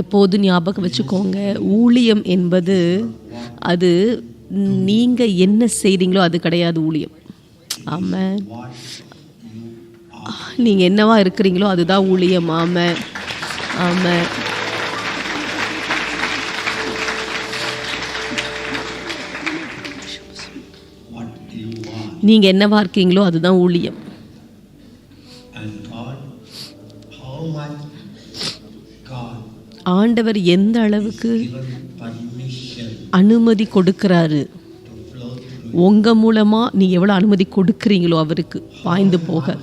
எப்போது ஞாபகம் வச்சுக்கோங்க. ஊழியம் என்பது அது நீங்கள் என்ன செய்கிறீங்களோ அது கிடையாது ஊழியம். ஆமாம் நீங்கள் என்னவா இருக்கிறீங்களோ அதுதான் ஊழியம். ஆமாம் ஆமாம் நீங்கள் என்னவா இருக்கீங்களோ அதுதான் ஊழியம். ஆண்டவர் எந்த அளவுக்கு அனுமதி கொடுக்கிறாரு? உங்கள் மூலமாக நீ எவ்வளோ அனுமதி கொடுக்குறீங்களோ அவருக்கு பாய்ந்து போக.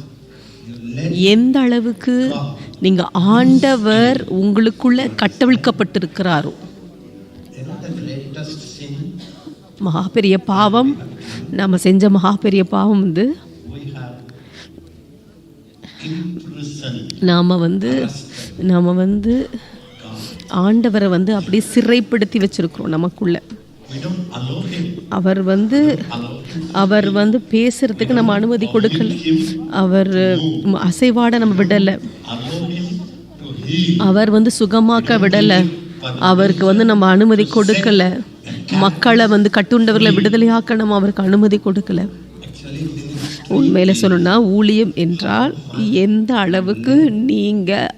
எந்த அளவுக்கு நீங்கள் ஆண்டவர் உங்களுக்குள்ள கட்டவிழ்க்கப்பட்டிருக்கிறாரோ? மகாபெரிய பாவம் நம்ம செஞ்ச மகாபெரிய பாவம் வந்து நாம் வந்து நாம் வந்து ஆண்டவரை வந்து அப்படியே சிறைப்படுத்தி வச்சிருக்கிறோம் நமக்குள்ள. அவர் வந்து அவர் வந்து பேசுறதுக்கு நம்ம அனுமதி கொடுக்கல. அவர் அசைவாட நம்ம விடலை. அவர் வந்து சுகமாக்க விடலை. அவருக்கு வந்து நம்ம அனுமதி கொடுக்கல. மக்களை வந்து கட்டுண்டவர்களை விடுதலையாக்க நம்ம அவருக்கு அனுமதி கொடுக்கல. உண்மையில் உண்மையில சொல்லணும்னா ஊழியம் என்றால் எந்த அளவுக்கு நீங்க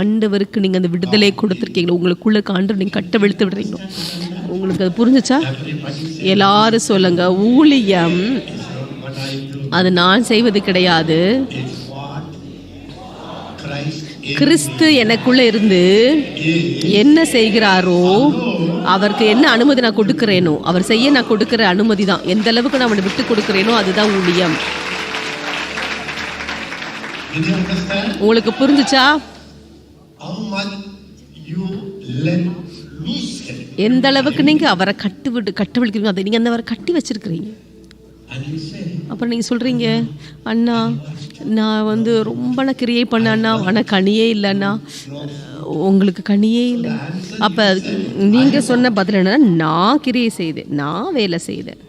ஆண்டவருக்கு நீங்க அந்த விடுதலை கொடுத்துருக்கீங்களோ உங்களுக்குள்ள ஆண்டவர் நீங்க கட்ட வெளுத்து விடுறீங்களோ உங்களுக்கு அது புரிஞ்சுச்சா? எல்லாரும் சொல்லுங்க ஊழியம் அது நான் செய்வது கிடையாது. கிறிஸ்து எனக்குள்ள இருந்து என்ன செய்கிறாரோ அவருக்கு என்ன அனுமதி நான் கொடுக்கிறேனோ அவர் செய்ய நான் கொடுக்கிற அனுமதி தான். எந்த அளவுக்கு நான் அவனை விட்டு கொடுக்கிறேனோ அதுதான் ஊழியம். உங்களுக்கு புரிஞ்சுச்சா? எந்த அளவுக்கு நீங்க அவரை கட்டு விட்டு கட்டு விடுக்கிறீங்க அதை நீங்க அந்த அவரை கட்டி வச்சிருக்கிறீங்க. அப்புறம் நீங்க சொல்றீங்க அண்ணா நான் வந்து ரொம்ப கிரியை பண்ண அண்ணா. ஆனால் கனியே இல்லை அண்ணா. உங்களுக்கு கனியே இல்லை. அப்போ நீங்க சொன்ன பதில் என்னன்னா நான் கிரியை செய்தேன். நான் வேலை செய்தேன்.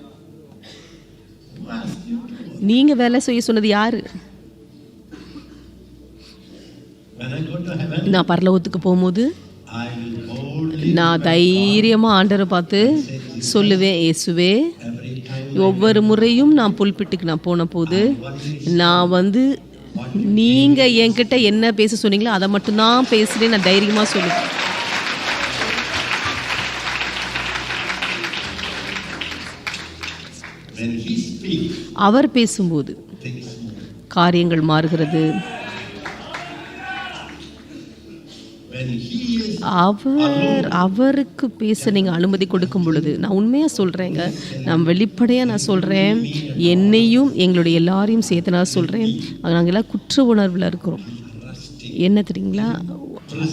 Who asked you? to நீங்க வேலை செய்ய சொன்னது யாரு? நான் பரலோகத்துக்கு போகும்போது நான் தைரியமா ஆண்டரை பார்த்து சொல்லுவேன் time ஒவ்வொரு முறையும் நான் புல்பிட்டுக்கு நான் போன போது நான் வந்து நீங்க என்கிட்ட என்ன பேச சொன்னீங்களோ அதை மட்டும்தான் பேசுறேன் நான் தைரியமா சொல்லுவேன். அவர் பேசும்போது காரியங்கள் மாறுகிறது. அவர் அவருக்கு பேச நீங்கள் அனுமதி கொடுக்கும் பொழுது நான் உண்மையாக சொல்கிறேங்க நான் வெளிப்படையாக நான் சொல்கிறேன் என்னையும் எங்களுடைய எல்லாரையும் சேர்த்து நான் சொல்கிறேன் நாங்கள் எல்லாம் குற்ற உணர்வில் இருக்கிறோம். என்ன தெரியுங்களா?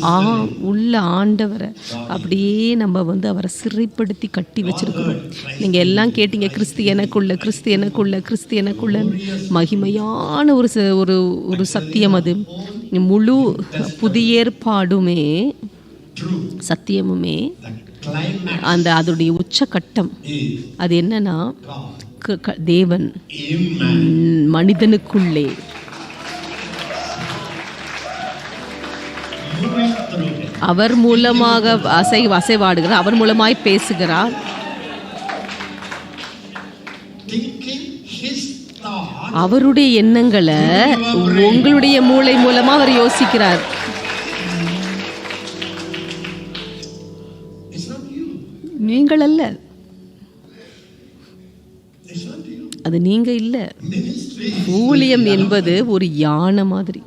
ஆ உள்ள ஆண்டவரை அப்படியே நம்ம வந்து அவரை சிறைப்படுத்தி கட்டி வச்சிருக்கிறோம். நீங்கள் எல்லாம் கேட்டீங்க கிறிஸ்து எனக்குள்ள கிறிஸ்து எனக்குள்ள கிறிஸ்து எனக்குள்ள. மகிமையான ஒரு ஒரு ஒரு சத்தியம் அது. முழு புதிய ஏற்பாடுமே சத்தியமுமே அந்த அதோடைய உச்சகட்டம் அது என்னன்னா க- க- தேவன் மனிதனுக்குள்ளே. அவர் மூலமாக அசை அசைவாடுகிறார் அவர் மூலமாய் பேசுகிறார். அவருடைய எண்ணங்களை உங்களுடைய மூளை மூலமா அவர் யோசிக்கிறார். நீங்கள் அல்ல அது நீங்க இல்ல. ஊழியம் என்பது ஒரு யானை மாதிரி.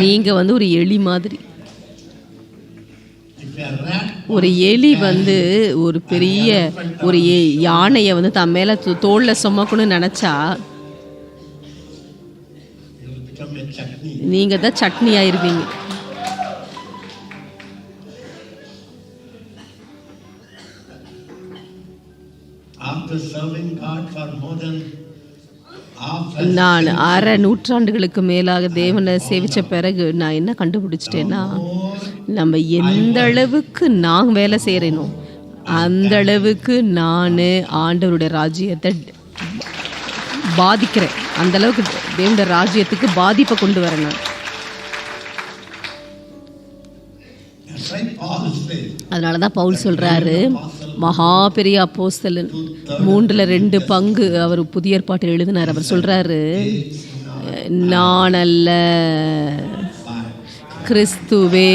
நீங்க வந்து ஒரு எலி மாதிரி. ஒரு எலி வந்து ஒரு பெரிய ஒரு யானையை வந்து தன் மேல தோ- தோல்ல சுமக்கணும்னு நினைச்சா you will become a chutney நீங்க தான் சட்னி ஆயிருவீங்க நான் அரை நூற்றாண்டுகளுக்கு மேலாக தேவனை சேவிச்ச பிறகு நான் என்ன கண்டுபிடிச்சிட்டேன்னா நம்ம எந்த அளவுக்கு நான் வேலை செய்கிறேனோ அந்த அளவுக்கு நான் ஆண்டவருடைய ராஜ்யத்தை பாதிக்கிறேன். அந்த அளவுக்கு தேவனுடைய ராஜ்யத்துக்கு பாதிப்பை கொண்டு வரேன் நான். அதனால தான் பவுல் சொல்கிறாரு மகா பெரிய அப்போஸ்தலன். மூன்றில் ரெண்டு பங்கு அவர் புதிய ஏற்பாட்டில் எழுதினார். அவர் சொல்கிறாரு நான் அல்ல. கிறிஸ்துவே.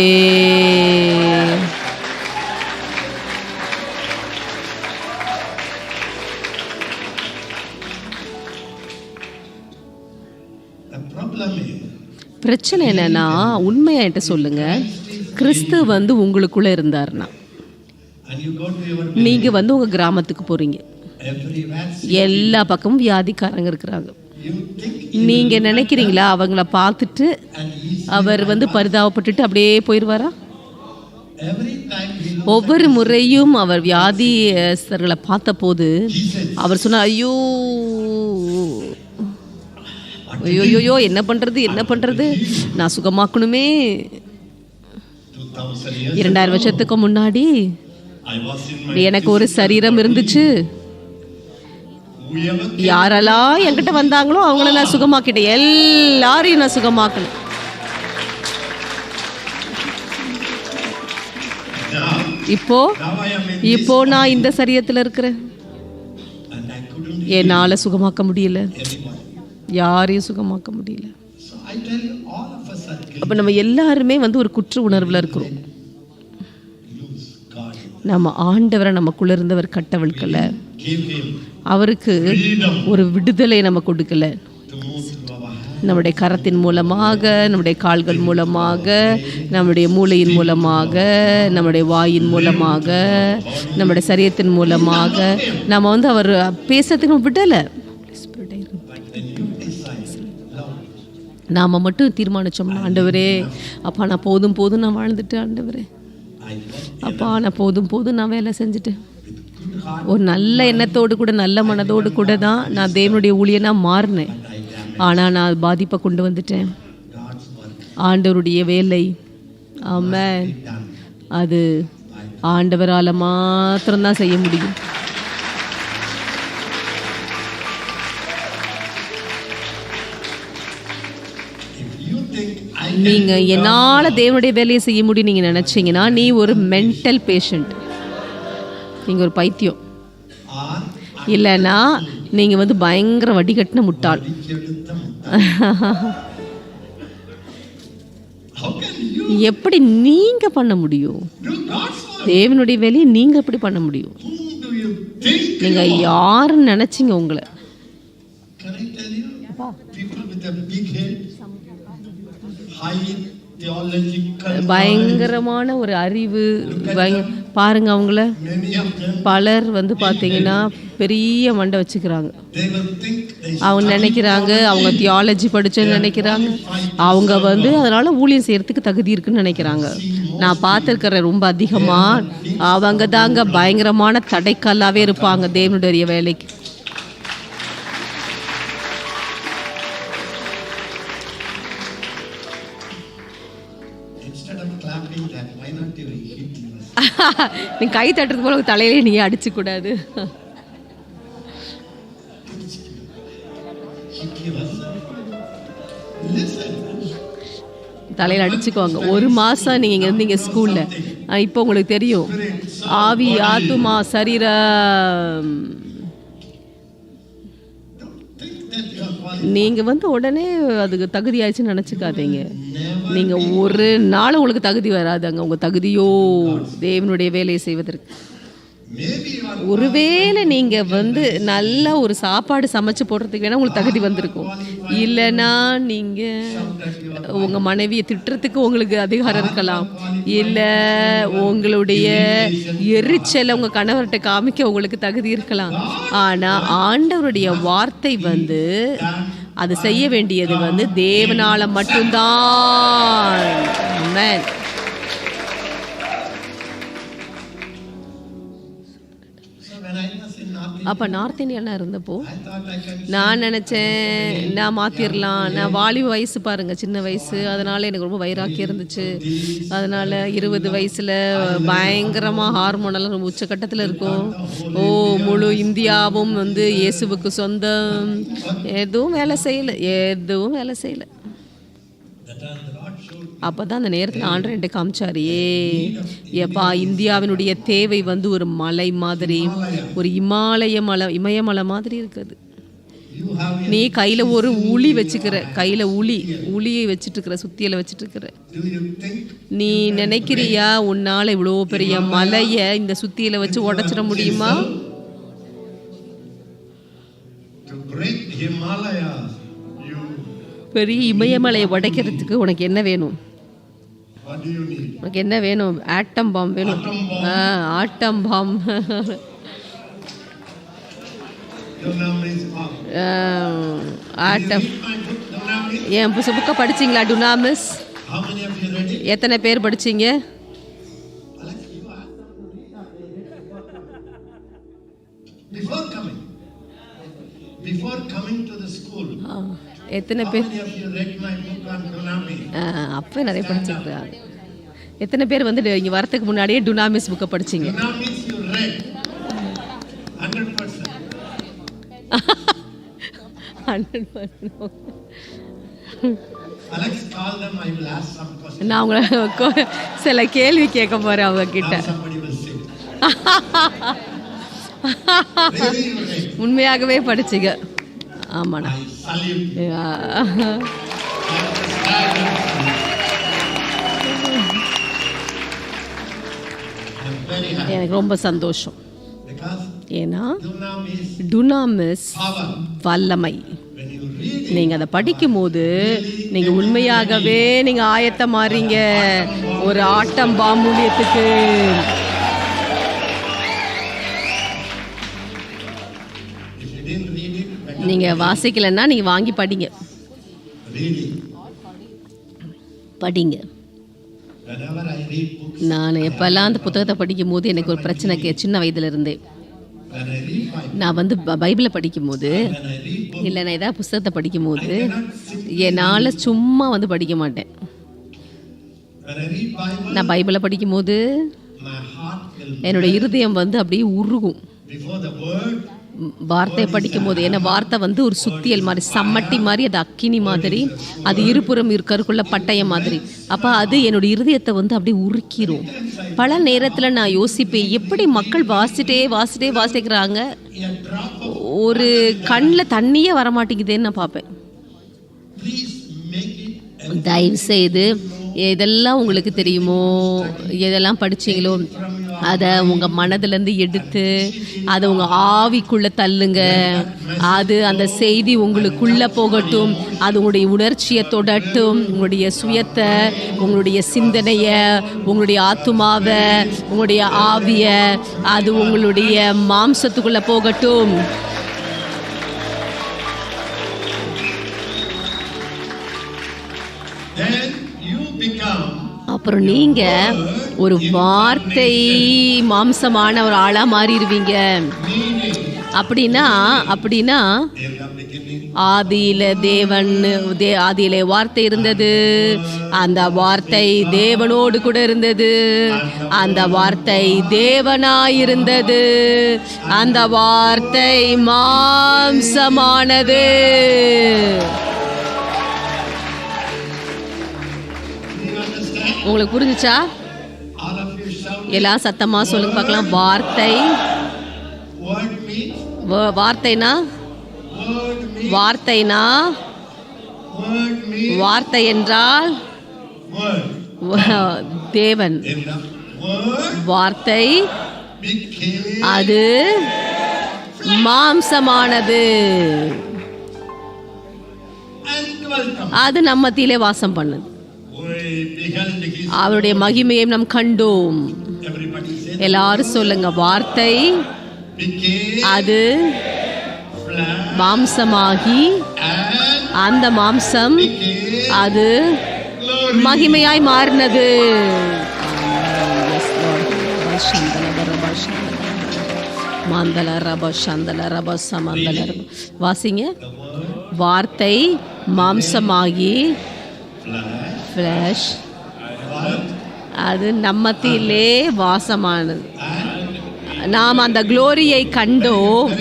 பிரச்சனை என்னன்னா உண்மையா என்கிட்ட சொல்லுங்க. கிறிஸ்து வந்து உங்களுக்குள்ள இருந்தாருன்னா. நீங்க வந்து உங்க கிராமத்துக்கு போறீங்க. எல்லா பக்கமும் வியாதிக்காரங்க இருக்கிறாங்க. நீங்கள் நீங்க நினைக்கிறீங்களா அவங்கள பார்த்துட்டு அவர் வந்து பரிதாபப்பட்டுட்டு அப்படியே போயிடுவாரா? ஒவ்வொரு முறையும் அவர் வியாதிஸ்தர்களை பார்த்தபோது அவர் சொன்னார் ஐயோ ஐயோயோ என்ன பண்றது என்ன பண்றது? நான் சுகமாக்கணுமே. இரண்டாயிரம் வருஷத்துக்கு முன்னாடி எனக்கு ஒரு சரீரம் இருந்துச்சு. யாரெல்லாம் என்கிட்ட வந்தாங்களோ அவங்கள நான் சுகமாக்கிட்டேன். எல்லாரையும் நான் சுகமாக்கணும். இப்போ இப்போ நான் இந்த சரீரத்தில் இருக்கிறேன். என்னால் சுகமாக்க முடியல. யாரையும் சுகமாக்க முடியல. அப்போ நம்ம எல்லாருமே வந்து ஒரு குற்ற உணர்வில் இருக்கிறோம். நம்ம ஆண்டவரை நமக்குள்ள இருந்தவர் கட்டவிழ்க்கல அவருக்கு ஒரு விடுதலை நம்ம கொடுக்கல. நம்முடைய கரத்தின் மூலமாக நம்முடைய கால்கள் மூலமாக நம்முடைய மூளையின் மூலமாக நம்முடைய வாயின் மூலமாக நம்முடைய சரீரத்தின் மூலமாக நம்ம வந்து அவர் பேசுறதுக்கு விடலை. நாம் மட்டும் தீர்மானிச்சோம்னா ஆண்டவரே அப்பா நான் போதும் போதும் நான் வாழ்ந்துட்டேன் ஆண்டவரே. அப்பா நான் போதும் போதும் நான் வேலை செஞ்சுட்டேன் ஒரு நல்ல எண்ணத்தோடு கூட நல்ல மனதோடு கூட தான் நான் தேவனுடைய ஊழியனாக மாறினேன். ஆனால் நான் பாதிப்பை கொண்டு வந்துட்டேன். ஆண்டவருடைய வேலை. ஆமாம் அது ஆண்டவரால் மாத்திரம்தான் செய்ய முடியும். If you think I நீங்க என்னால தேவனுடைய வேலையை செய்ய முடியும் நீங்க நினைச்சீங்கன்னா நீ ஒரு மென்டல் பேஷண்ட் நீங்க ஒரு பைத்தியம். இல்லைன்னா நீங்க வந்து பயங்கர வடிகட்டின முட்டாள். எப்படி நீங்க பண்ண முடியும்? தேவனுடைய வேலையை நீங்க எப்படி பண்ண முடியும்? Whom do you think? நீங்க யாருன்னு நினைச்சீங்க உங்களை? பயங்கரமான ஒரு அறிவு. பாருங்க அவங்கள. பலர் வந்து பார்த்தீங்கன்னா பெரிய மண்டை வச்சுக்கிறாங்க. அவங்க நினைக்கிறாங்க அவங்க தியாலஜி படிச்சேன்னு நினைக்கிறாங்க. அவங்க வந்து அதனால ஊழியம் செய்யறதுக்கு தகுதி இருக்குன்னு நினைக்கிறாங்க. நான் பார்த்துருக்கிற ரொம்ப அதிகமா. அவங்க தாங்க பயங்கரமான தடைக்கல்லாவே இருப்பாங்க தேவனுடைய வேலைக்கு. நீ கை தட்டுறது போல தலையிலே நீ அடிச்சுக்கூடாது தலையில் தலையில அடிச்சுக்குவாங்க. ஒரு மாசம் நீங்க இங்கே இருந்தீங்க ஸ்கூலில். இப்போ உங்களுக்கு தெரியும். ஆவி ஆத்துமா சரீர நீங்கள் நீங்க வந்து உடனே அதுக்கு தகுதி ஆயிடுச்சுன்னு நினச்சிக்காதீங்க. நீங்க ஒரு நாள் உங்களுக்கு தகுதி வராதுங்க. உங்க தகுதியோ தேவனுடைய வேலையை செய்வதற்கு. ஒருவேளை நீங்க வந்து நல்ல ஒரு சாப்பாடு சமைச்சு போடுறதுக்கு வேணா உங்களுக்கு தகுதி வந்திருக்கும். இல்லைன்னா நீங்க உங்க மனைவியை திட்டுறதுக்கு உங்களுக்கு அதிகாரம் இருக்கலாம். இல்ல உங்களுடைய எரிச்சலை உங்க கணவர்கிட்ட காமிக்க உங்களுக்கு தகுதி இருக்கலாம். ஆனா ஆண்டவருடைய வார்த்தை வந்து அது செய்ய வேண்டியது வந்து தேவனால மட்டும்தான். அப்போ நார்த் இந்தியாலாம் இருந்தப்போ நான் நினச்சேன் நான் மாற்றிடலாம் நான் வாலி வயசு பாருங்கள் சின்ன வயசு. அதனால் எனக்கு ரொம்ப வைராக்கியம் இருந்துச்சு. அதனால் இருபது வயசில் பயங்கரமாக ஹார்மோனெல்லாம் ரொம்ப உச்சக்கட்டத்தில் இருக்கும். ஓ முழு இந்தியாவும் வந்து இயேசுவுக்கு சொந்தம். எதுவும் வேலை செய்யலை. எதுவும் வேலை செய்யலை. அப்போ தான் அந்த நேரத்தில் ஆண்டர் என்கிட்ட காமிச்சாரியே ஏ ஏப்பா இந்தியாவினுடைய தேவை வந்து ஒரு மலை மாதிரி ஒரு இமாலய மலை இமயமலை மாதிரி இருக்குது. நீ கையில் ஒரு உளி வச்சுக்கிற கையில் உளி உளியை வச்சுட்டு இருக்கிற வச்சுட்டுருக்கிற. வச்சுட்டு இருக்கிற நீ நினைக்கிறியா உன்னால் இவ்வளோ பெரிய மலையை இந்த சுத்தியில வச்சு உடச்சிட முடியுமா? பெரிய இமயமலையை உடைக்கிறதுக்கு உனக்கு என்ன வேணும் உனக்கு என்ன வேணும் ஆட்டம் பாம் வேணும் ஆ ஆட்டம் பாம் ஆட்டம் என் புக்கை படிச்சிங்களா டுனாமிஸ் எத்தனை பேர் படிச்சீங்க you are before coming before coming எத்தனை பேர் அப்போ நிறைய படிச்சிருக்காங்க எத்தனை பேர் வந்து இங்கே வரத்துக்கு முன்னாடியே டுனாமிஸ் புக்கை படிச்சீங்க Dunamis you read 100% Alex call them I will ask some questions நான் உங்களை சில கேள்வி கேட்க போறேன் அவங்க கிட்ட உண்மையாகவே படிச்சீங்க ஆமாண்ணா. எனக்கு ரொம்ப சந்தோஷம். ஏன்னா டுனாமிஸ் வல்லமை. When you read it நீங்க அதை படிக்கும்போது நீங்க உண்மையாகவே நீங்க ஆயத்த மாறீங்க ஒரு ஆட்டம் பாம்பூலியத்துக்கு it better நீங்க வாசிக்கலைன்னா நீங்க வாங்கி படிங்க. படிங்க. நான் எப்பெல்லாம் அந்த புத்தகத்தை படிக்கும்போது எனக்கு ஒரு பிரச்சனை கே சின்ன வயதுல இருந்தே when I read my நான் வந்து பைபிளை படிக்கும்போது இல்லை நான் ஏதாவது புத்தகத்தை படிக்கும்போது என்னால் சும்மா வந்து படிக்க மாட்டேன். நான் பைபிளை படிக்கும்போது என்னோட இருதயம் வந்து அப்படியே உருகும். வார்த்தையை வார்த்தை படிக்கும்போது ஏன்னா வார்த்தை வந்து ஒரு சுத்தியல் மாதிரி சம்மட்டி மாதிரி அது அக்கினி மாதிரி அது இருபுறம் இருக்கிறதுக்குள்ள பட்டயம் மாதிரி. அப்போ அது என்னோட இருதயத்தை வந்து அப்படியே உருக்கிரும். பல நேரத்தில் நான் யோசிப்பேன் எப்படி மக்கள் வாசிட்டே வாசிட்டே வாசிக்கிறாங்க? ஒரு கண்ணில் தண்ணியே வரமாட்டேங்குதேன்னு நான் பார்ப்பேன். தயவு செய்து எதெல்லாம் உங்களுக்கு தெரியுமோ? எதெல்லாம் படிச்சீங்களோ? அதை உங்கள் மனதிலேருந்து எடுத்து அதை உங்கள் ஆவிக்குள்ளே தள்ளுங்க. அது அந்த செய்தி உங்களுக்குள்ளே போகட்டும். அது உங்களுடைய உணர்ச்சியை தொடட்டும். உங்களுடைய சுயத்தை உங்களுடைய சிந்தனையை உங்களுடைய ஆத்துமாவை உங்களுடைய ஆவியை அது உங்களுடைய மாம்சத்துக்குள்ளே போகட்டும். அப்புறம் நீங்க ஒரு வார்த்தை மாம்சமான ஒரு ஆளா மாறிடுவீங்க. அப்படின்னா அப்படின்னா ஆதியில தேவன் தே ஆதியில வார்த்தை இருந்தது. அந்த வார்த்தை தேவனோடு கூட இருந்தது. அந்த வார்த்தை தேவனாயிருந்தது. அந்த வார்த்தை மாம்சமானது. உங்களுக்கு புரிஞ்சுச்சா? எல்லாம் சத்தமா சொல்லுங்க பார்க்கலாம். வார்த்தை. வ- வார்த்தைனா? வார்த்தைனா? வார்த்தை என்றால்? தேவன். வார்த்தை அது மாம்சமானது. அது நம்ம மத்தியிலே வாசம் பண்ணுது. அவருடைய மகிமையை நாம் கண்டோம். எல்லாரும் சொல்லுங்க வார்த்தை அது மாம்சமாகி அந்த மாம்சம் அது மகிமையாய் மாறினது. மாந்தல ரப சந்தல ரப சமந்தல. வாசிங்க. வார்த்தை மாம்சமாகி ஃப்ளஷ்? அது நம்மத்திலே வாசமானது. நாம் அந்த குளோரியை கண்டோம்.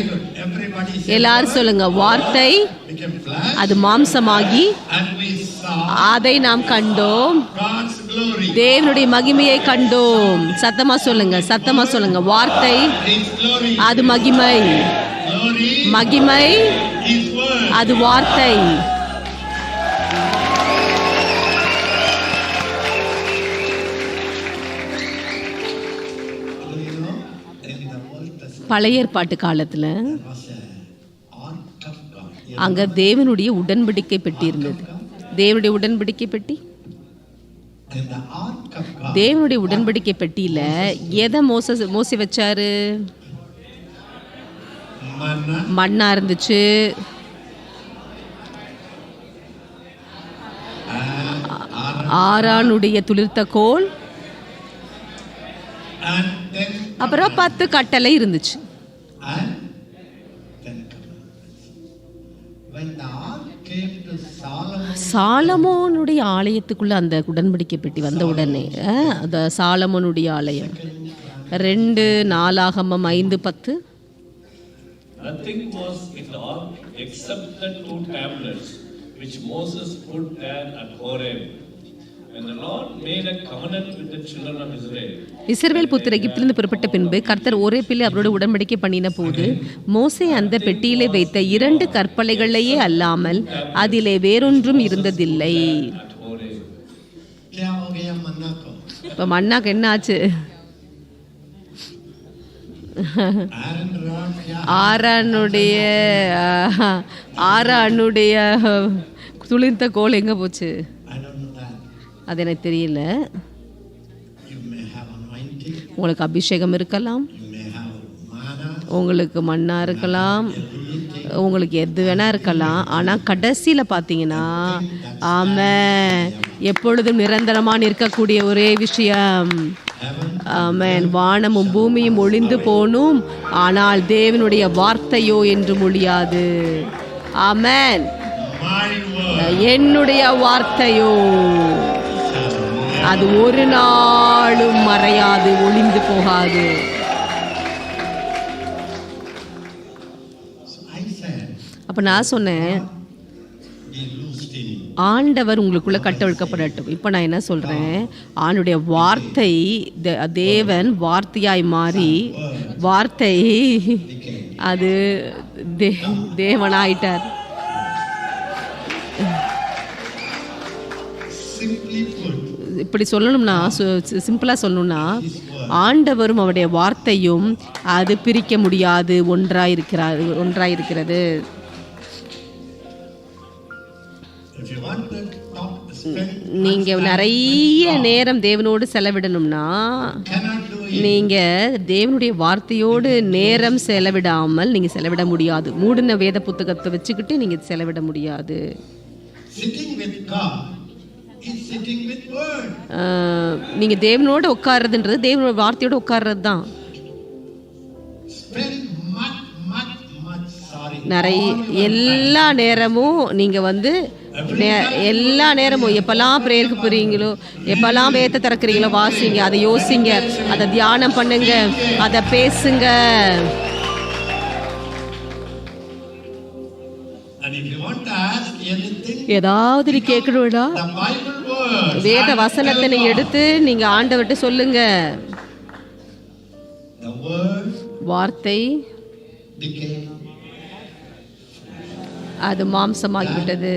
எல்லாரும் சொல்லுங்க வார்த்தை அது மாம்சமாகி அதை நாம் கண்டோம். தேவனுடைய மகிமையை கண்டோம். சத்தமா சொல்லுங்க சத்தமா சொல்லுங்க வார்த்தை அது மகிமை. மகிமை அது வார்த்தை. பழைய ஏற்பாட்டு காலத்தில் அங்கே தேவனுடைய உடன்படிக்கை பெட்டி இருந்தது தேவனுடைய உடன்படிக்கை பெட்டி தேவனுடைய உடன்படிக்கை பெட்டியில் எதை மோச மோசி வச்சாரு மண்ணாக மண்ணா இருந்துச்சு ஆறானுடைய துளிர்த்த கோல் அப்புறம் பத்து கட்டளை இருந்துச்சு சாலமோனுடைய ஆலயத்துக்குள்ள அந்த உடன்படிக்கை பெட்டி வந்த உடனே அந்த சாலமோனுடைய ஆலயம் ரெண்டு நாலாகமம் ஐந்து பத்து which Moses put there at Horeb. இஸ்ரவேல் புத்திர எகிப்திலிருந்து புறப்பட்ட பின்பு கர்த்தர் ஒரே பிள்ளை அவரோடு உடன்படிக்கை பண்ணின போது மோசே அந்த பெட்டியிலே வைத்த இரண்டு கற்பலைகளையே அல்லாமல் அதிலே வேறொன்றும் இருந்ததில்லை. இப்போ மன்னாக்கு என்ன ஆச்சு? ஆரானுடைய ஆரானுடைய துளிர்த்த கோல் எங்கே போச்சு? அது எனக்கு தெரியல. உங்களுக்கு அபிஷேகம் இருக்கலாம். உங்களுக்கு மண்ணா இருக்கலாம். உங்களுக்கு எது வேணா இருக்கலாம். ஆனால் கடைசியில் பார்த்தீங்கன்னா ஆமென். எப்பொழுதும் நிரந்தரமாக நிற்கக்கூடிய ஒரே விஷயம். ஆமென். வானமும் பூமியும் ஒளிந்து போனும் ஆனால் தேவனுடைய வார்த்தையோ என்று மொழியாது ஆமென். என்னுடைய வார்த்தையோ. அது ஒரு நாளும் மறையாது ஒளிந்து போகாது. அப்ப அப்போ நான் சொன்னேன் ஆண்டவர் உங்களுக்குள்ள கட்டவிழ்க்கப்படட்டும். இப்போ நான் என்ன சொல்றேன் ஆணுடைய வார்த்தை தே- தேவன் வார்த்தையாய் மாறி வார்த்தை அது தே தேவனாயிட்டார். சிம்பிளி இப்படி சொல்லணும்னா சிம்பிளாக சொல்லணும்னா ஆண்டவரும் அவருடைய வார்த்தையும் அது பிரிக்க முடியாது ஒன்றாக இருக்கிறார் ஒன்றாக இருக்கிறது. நீங்கள் நிறைய நேரம் தேவனோடு செலவிடணும்னா நீங்கள் தேவனுடைய வார்த்தையோடு நேரம் செலவிடாமல் நீங்கள் செலவிட முடியாது. மூடின வேத புத்தகத்தை வச்சுக்கிட்டு நீங்கள் செலவிட முடியாது. Sitting with God is sitting with word. ஆஹ், நீங்க தேவனோட உட்கார்றதுன்றது தேவனோட வார்த்தையோட உட்கார்றது தான். நிறைய எல்லா நேரமும் நீங்க வந்து எல்லா நேரமும் எப்பெல்லாம் பிரேயருக்கு போறீங்களோ எப்பெல்லாம் வேத்த திறக்கிறீங்களோ வாசிங்க அதை யோசிங்க அதை தியானம் பண்ணுங்க அதை பேசுங்க ஏதாவது நீ கேட்கணும்னா வேத வசனத்தை எடுத்து நீங்க ஆண்டவர்கிட்ட சொல்லுங்க வார்த்தை அது மாம்சமாகிவிட்டது.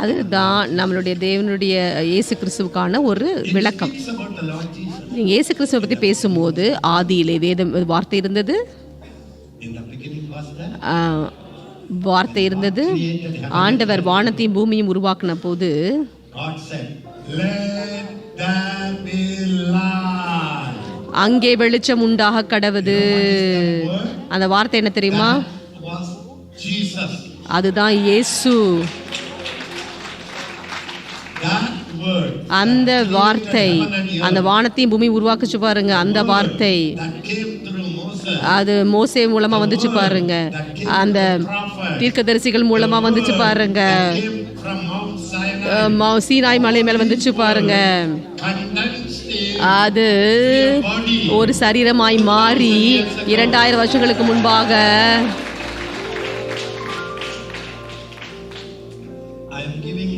அதுதான் நம்மளுடைய தேவனுடைய இயேசு கிறிஸ்துவுக்கான ஒரு விளக்கம் speaks about the Lord Jesus. நீங்க இயேசு கிறிஸ்துவை பத்தி பேசும்போது ஆதியிலே வேதம் வார்த்தை இருந்தது வார்த்தை இருந்தது. ஆண்டவர் வானத்தையும் பூமியும் உருவாக்கின போது. அங்கே வெளிச்சம் உண்டாக கடவுது. அந்த வார்த்தை என்ன தெரியுமா. அதுதான் இயேசு. அந்த வார்த்தை அந்த வானத்தையும் பூமி உருவாக்குச்சு பாருங்க அந்த வார்த்தை. அது மோசே மூலமா வந்துச்சு பாருங்க. அந்த தீர்க்கதரிசிகள் மூலமா வந்துச்சு பாருங்க. ம- சீனாய் மலை மேல வந்துச்சு பாருங்க. அது ஒரு சரீரமாய் மாறி இரண்டாயிரம் வருஷங்களுக்கு முன்பாக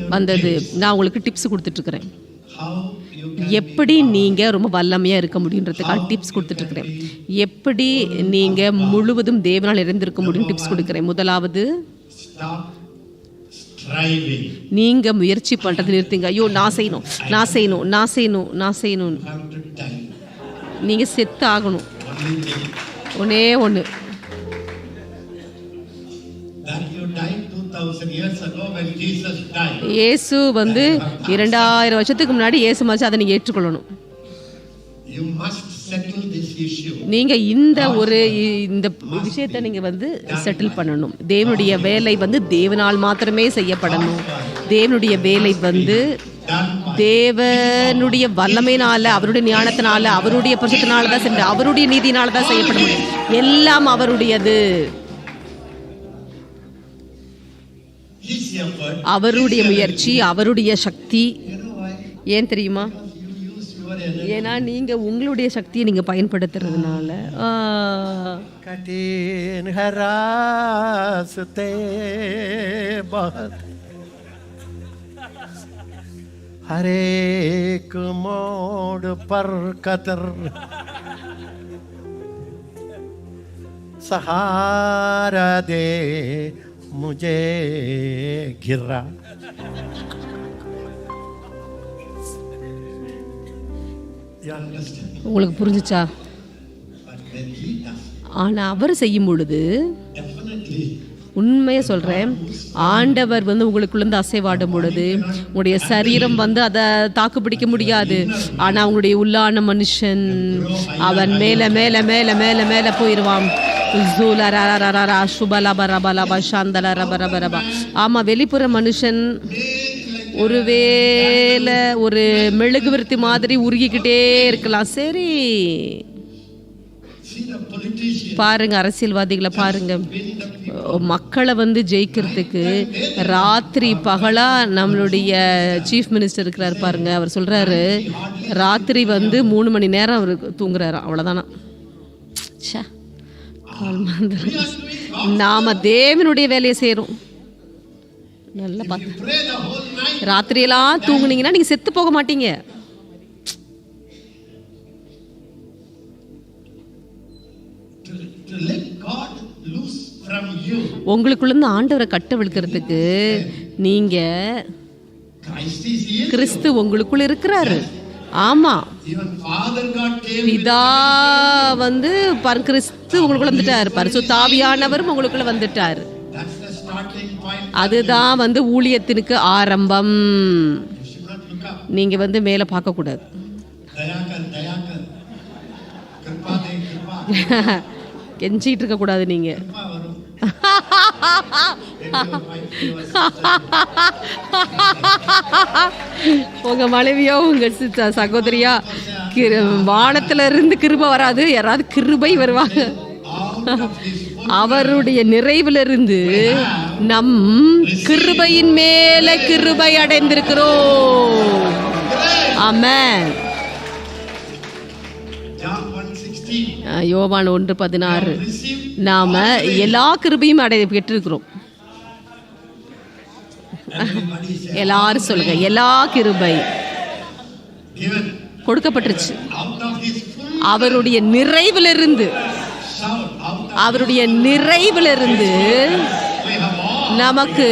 வந்தது. நான் உங்களுக்கு டிப்ஸ் கொடுத்துட்டு இருக்கிறேன். எப்படி நீங்க ரொம்ப வல்லமையா இருக்க முடியுன்றதுக்காக டிப்ஸ் கொடுத்துட்டு இருக்கிறேன் எப்படி நீங்க முழுவதும் தேவனால் நிறைந்திருக்க முடியும் டிப்ஸ் கொடுக்கிறேன் முதலாவது. நீங்க முயற்சி பண்றது நிறுத்துங்க ஐயோ நான் செய்யணும் நான் செய்யணும் நான் செய்யணும் நான் செய்யணும். நீங்க செத்து ஆகணும் ஒன்னே ஒன்று இயேசு வந்து இரண்டாயிரம் வருஷத்துக்கு முன்னாடி இயேசு மதிச்சு அதை நீங்க ஏற்றுக்கொள்ளணும். நீங்க இந்த ஒரு இந்த விஷயத்தை நீங்க வந்து செட்டில் பண்ணணும். தேவனுடைய வேலை வந்து தேவனால் மாத்திரமே செய்யப்படணும். தேவனுடைய வேலை வந்து தேவனுடைய வல்லமையினால அவருடைய ஞானத்தினால அவருடைய பரிசுத்தினால தான் சென்று அவருடைய நீதினால தான் செய்யப்பட முடியும். எல்லாம் அவருடையது. அவருடைய முயற்சி அவருடைய சக்தி You know why? ஏன் தெரியுமா You use your energy. ஏன்னா நீங்க உங்களுடைய சக்தியை நீங்க பயன்படுத்துறதுனால ஆ, कठिन है रास्ते बहुत हर एक मोड़ पर कतर सहारा दे मुझे घिरा You understand? உங்களுக்கு புரிஞ்சுச்சா But when he does, ஆனா அவர் செய்யும் பொழுது உண்மையை சொல்கிறேன் ஆண்டவர் வந்து உங்களுக்குள்ளேருந்து அசைவாடும் பொழுது உங்களுடைய சரீரம் வந்து அதை தாக்கு பிடிக்க முடியாது. ஆனால் உங்களுடைய உள்ளான மனுஷன் அவன் மேலே மேலே மேலே மேலே மேலே போயிடுவான் ஆமாம் ர ர ர ரப ரப வெளிப்புற மனுஷன் ஒருவேளை ஒரு மெழுகுவர்த்தி மாதிரி உருகிக்கிட்டே இருக்கலாம். சரி. பாருங்க அரசியல்வாதிகளை பாருங்க. மக்களை வந்து ஜெயிக்கிறதுக்கு ராத்திரி பகலா நம்மளுடைய சீஃப் மினிஸ்டர் இருக்கிறார் பாருங்க. அவர் சொல்றாரு ராத்திரி வந்து மூணு மணி நேரம் அவர் தூங்குறாரு. அவ்வளோதானா மாந்தரம். நாம தேவனுடைய வேலையை செய்கிறோம் நல்லா பார்த்து. ராத்திரியெல்லாம் தூங்குனீங்கன்னா நீங்க செத்து போக மாட்டீங்க. உங்களுக்குள்ளேருந்து ஆண்டவரை கட்டவிழ்க்கிறதுக்கு நீங்க Christ is here. கிறிஸ்து உங்களுக்குள்ள இருக்கிறாரு ஆமா Even Father God came. with- பிதா வந்து பர் கிறிஸ்து உங்களுக்குள்ள வந்துட்டார் பரிசுத்தாவியானவரும் உங்களுக்குள்ள வந்துட்டார். அதுதான் வந்து ஊழியத்தினுக்கு ஆரம்பம் You should not look up. நீங்க வந்து மேலே பார்க்க கூடாது Dayakar, Dayakar. Kripa de Kripa. கெஞ்சிட்டு இருக்க கூடாது உங்கள் உங்க மனைவியோ உங்கள் சித்த- சகோதரியா கிரு வானத்துல இருந்து கிருபை வராது. யாராவது கிருபை வருவாங்க. அவருடைய நிறைவிலிருந்து நம் கிருபையின் மேல கிருபை அடைந்திருக்கிறோம். ஆமாம் யோவான் ஒன்று பதினாறு. நாம எல்லா கிருபையும் அடைய பெற்றிருக்கிறோம். எல்லாரும் சொல்லுங்க எல்லா கிருபை கொடுக்கப்பட்டுருச்சு. அவருடைய நிறைவிலிருந்து அவருடைய நிறைவிலிருந்து நமக்கு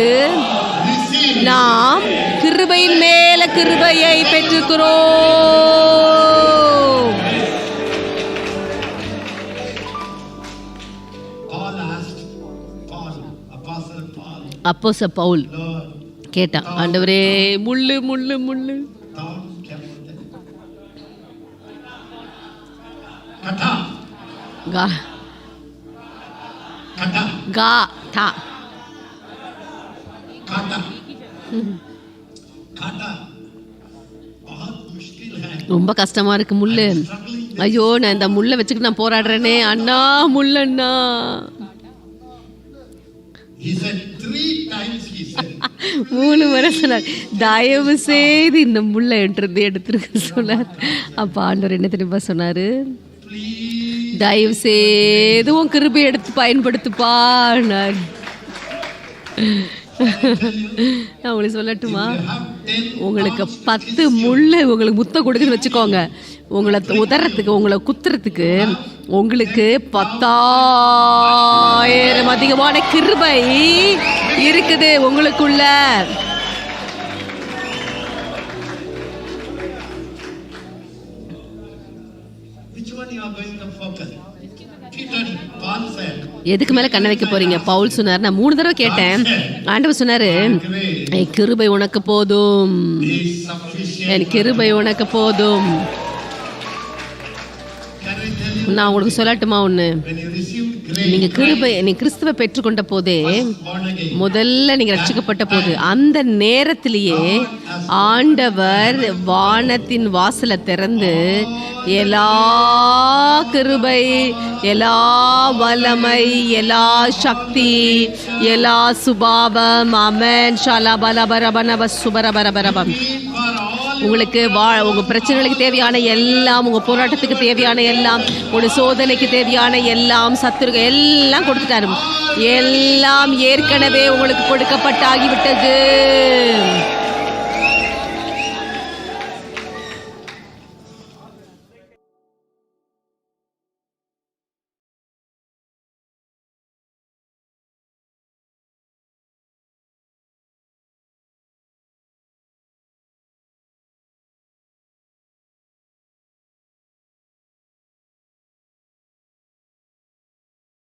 நாம் கிருபையின் மேல கிருபையை பெற்றுக்கிறோம். Paul asked Paul apostle Paul அப்போ பவுல் கேட்டான் ஆண்டவரே முள்ளு முள்ளு முள்ளு thou kept kata கா kata கா தா kata kata ரொம்ப கஷ்டமா இருக்கு முள்ளு ஐயோ நான் இந்த முள்ளை வச்சுக்கிட்டு நான் போராடுறேனே. அண்ணா முள்ளண்ணா. மூணு முறை சொன்னார். தயவு செய்து இந்த முள்ளை என்கிட்ட எடுத்துருக்க சொன்னார். அப்போ ஆண்டவர் என்ன தெரியுமா சொன்னாரு? தயவு செய்து உன் கிருபை எடுத்து பயன்படுத்துப்பா நான் உங்களுக்கு சொல்லட்டுமா? உங்களுக்கு பத்து முள்ளு உங்களுக்கு முத்த கொடுக்குன்னு வச்சுக்கோங்க. உங்களை உதறத்துக்கு உங்களை குத்துறதுக்கு உங்களுக்கு பத்தாயிரம் அதிகமான கிருபை இருக்குது உங்களுக்குள்ள. எதுக்கு மேல கண்ணை வைக்க போறீங்க? பவுல் சொன்னார். நான் மூணு தடவை கேட்டேன். ஆண்டவர் சொன்னாரு என் கிருபை உனக்கு போதும். என் கிருபை உனக்கு போதும். நான் உங்களுக்கு சொல்லட்டுமா ஒன்று நீங்கள் நீங்க கிருபை நீ கிறிஸ்துவ பெற்றுக்கொண்ட போதே முதல்ல நீங்க ரட்சிக்கப்பட்ட போது அந்த நேரத்திலேயே ஆண்டவர் வானத்தின் வாசலை திறந்து எல்லா கிருபை எல்லா வல்லமை எல்லா சக்தி எல்லா சுபாவம். அமன் ஷலபலபரபனப சுபரபரபரபம். உங்களுக்கு வா உங்க பிரச்சனைகளுக்கு தேவையான எல்லாம் உங்க போராட்டத்துக்கு தேவையான எல்லாம் ஒரு சோதனைக்கு தேவையான எல்லாம் சத்துருக எல்லாம் கொடுத்துட்டாரு. எல்லாம் ஏற்கனவே உங்களுக்கு கொடுக்கப்பட்டாகிவிட்டது.